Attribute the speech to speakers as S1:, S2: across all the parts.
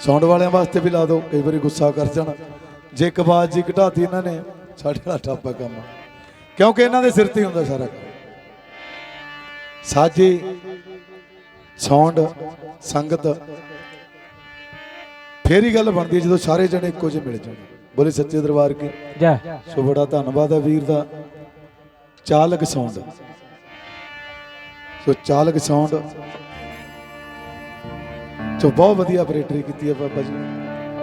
S1: Sound ਵਾਲਿਆਂ ਵਾਸਤੇ ਵੀ ਲਾ ਦਿਓ ਕਈ ਵਾਰੀ ਗੁੱਸਾ ਕਰ ਜਾਣ। ਜੇ ਇੱਕ ਆਵਾਜ਼ ਜੀ ਘਟਾਤੀ ਇਹਨਾਂ ਨੇ ਸਾਡੇ ਵਾਲਾ ਠੱਪਾ ਕੰਮ। ਕਿਉਂਕਿ ਇਹਨਾਂ ਦੇ ਸਿਰ ਤੇ ਹੁੰਦਾ ਸਾਰਾ ਕੰਮ। ਸਾਜੇ ਸਾਊਂਡ ਸੰਗਤ ਫੇਰ ਹੀ ਗੱਲ ਬਣਦੀ ਜਦੋਂ ਸਾਰੇ ਜਣੇ ਇੱਕੋ ਜਿਹੇ ਮਿਲ ਜਾਣ। ਬੋਲੇ ਸੱਚੇ ਦਰਬਾਰ ਕੀ?
S2: ਜੈ।
S1: ਸੋ ਬੜਾ ਧੰਨਵਾਦ ਹੈ ਵੀਰ ਦਾ। ਚਾਲਕ ਸਾਊਂਡ ਸੋ ਚਾਲਕ ਸਾਊਂਡ ਸੋ ਬਹੁਤ ਵਧੀਆ ਆਪਰੇਟਰੀ ਕੀਤੀ ਹੈ ਬਾਬਾ ਜੀ।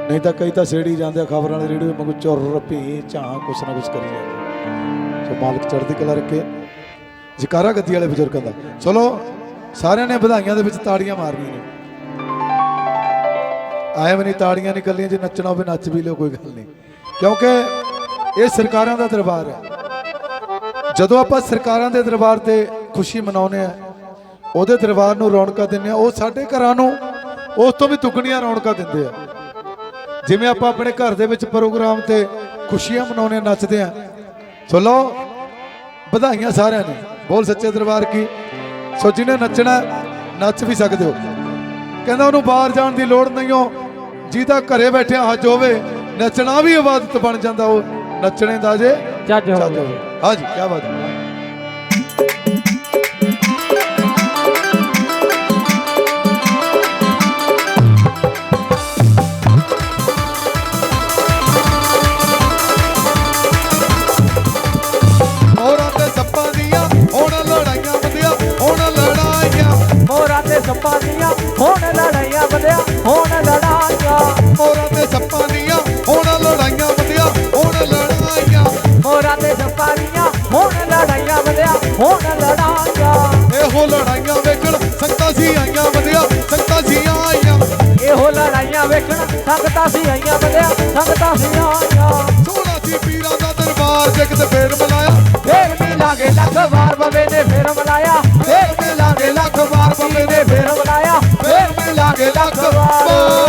S1: ਨਹੀਂ ਤਾਂ ਕਈ ਤਾਂ ਸੇੜੀ ਜਾਂਦੇ ਆ, ਖਬਰਾਂ ਵਾਲੇ ਰੇਡੀਓ ਵਾਂਗੂ ਚੁਰ ਭੀ ਝਾਂ ਕੁਛ ਨਾ ਕੁਛ ਕਰੀ ਜਾਂਦੇ ਸੋ ਮਾਲਕ ਚੜ੍ਹਦੀ ਕਲਾ ਰੱਖੇ। ਜਕਾਰਾ ਗੱਦੀ ਵਾਲੇ ਬਜ਼ੁਰਗਾਂ ਦਾ। ਚਲੋ, ਸਾਰਿਆਂ ਨੇ ਵਧਾਈਆਂ ਦੇ ਵਿੱਚ ਤਾੜੀਆਂ ਮਾਰਨੀਆਂ ਨੇ। ਆਏ ਵੀ ਨਹੀਂ ਤਾੜੀਆਂ ਨਿਕਲਣੀਆਂ, ਜੇ ਨੱਚਣਾ ਹੋਵੇ ਨੱਚ ਵੀ ਲਿਓ, ਕੋਈ ਗੱਲ ਨਹੀਂ। ਕਿਉਂਕਿ ਇਹ ਸਰਕਾਰਾਂ ਦਾ ਦਰਬਾਰ ਹੈ। ਜਦੋਂ ਆਪਾਂ ਸਰਕਾਰਾਂ ਦੇ ਦਰਬਾਰ ਤੇ ਖੁਸ਼ੀ ਮਨਾਉਂਦੇ ਆ, ਉਹਦੇ ਦਰਬਾਰ ਨੂੰ ਰੌਣਕਾਂ ਦਿੰਦੇ ਆ, ਉਹ ਸਾਡੇ ਘਰਾਂ ਨੂੰ ਉਸ ਤੋਂ ਵੀ ਦੁੱਗਣੀਆਂ ਰੌਣਕਾਂ ਦਿੰਦੇ ਆ। ਜਿਵੇਂ ਆਪਾਂ ਆਪਣੇ ਘਰ ਦੇ ਵਿੱਚ ਪ੍ਰੋਗਰਾਮ ਤੇ ਖੁਸ਼ੀਆਂ ਮਨਾਉਂਦੇ ਆ ਨੱਚਦੇ ਆ। ਸੋ ਲਓ ਵਧਾਈਆਂ ਸਾਰਿਆਂ ਨੂੰ। ਬੋਲ ਸੱਚੇ ਦਰਬਾਰ ਕੀ। ਸੋ ਜਿਹਨੇ ਨੱਚਣਾ ਨੱਚ ਵੀ ਸਕਦੇ ਹੋ। ਕਹਿੰਦਾ ਉਹਨੂੰ ਬਾਹਰ ਜਾਣ ਦੀ ਲੋੜ ਨਹੀਂ ਹੋ ਜਿਹਦਾ ਘਰੇ ਬੈਠਿਆ ਹੱਜ ਹੋਵੇ ਨੱਚਣਾ ਵੀ ਇਬਾਦਤ ਬਣ ਜਾਂਦਾ ਉਹ। ਨੱਚਣੇ ਦਾ ਜੇ
S2: ਚੱਜ ਹੋਵੇ।
S1: ਹਾਂਜੀ ਕੀ ਬਾਤ ਹੈ। ਸੱਪਾਂ ਦੀਆਂ ਹੁਣ ਲੜਾਈਆਂ ਬੰਦਿਆ ਹੁਣ ਲੜਾਈਆਂ।
S2: ਮੋਰਾਂ ਤੇ ਸੱਪਾਂ ਦੀਆਂ ਹੁਣ ਲੜਾਈਆਂ ਬੰਦਿਆ ਹੁਣ ਲੜਾਈਆਂ।
S1: ਮੋਰਾਂ ਤੇ ਸੱਪਾਂ ਦੀਆਂ ਹੁਣ ਲੜਾਈਆਂ ਬੰਦਿਆ ਹੁਣ ਲੜਾਈਆਂ। ਇਹੋ ਲੜਾਈਆਂ ਵੇਖਣ ਸੰਗਤਾਂ ਸੀ ਆਈਆਂ ਬੰਦਿਆ ਸੰਗਤਾਂ ਸੀ ਆਈਆਂ।
S2: ਇਹੋ ਲੜਾਈਆਂ ਵੇਖਣ ਸੰਗਤਾਂ ਸੀ ਆਈਆਂ ਬੰਦਿਆ ਸੰਗਤਾਂ ਸੀ ਆਈਆਂ।
S1: ਸੋਹਣਾ ਸੀ ਪੀਰਾਂ ਦਾ ਦਰਬਾਰ ਜਗਤ
S2: ਫੇਰ ਮਲਾਇਆ। ਫੇਰ ਮਿਲਾਂਗੇ ਲੱਖ ਵਾਰ ਬਵੇ ਨੇ ਫੇਰ ਮਲਾਇਆ।
S1: ਫੇਰ ਮਿਲਾਂਗੇ ਲੱਖ ਵਾਰ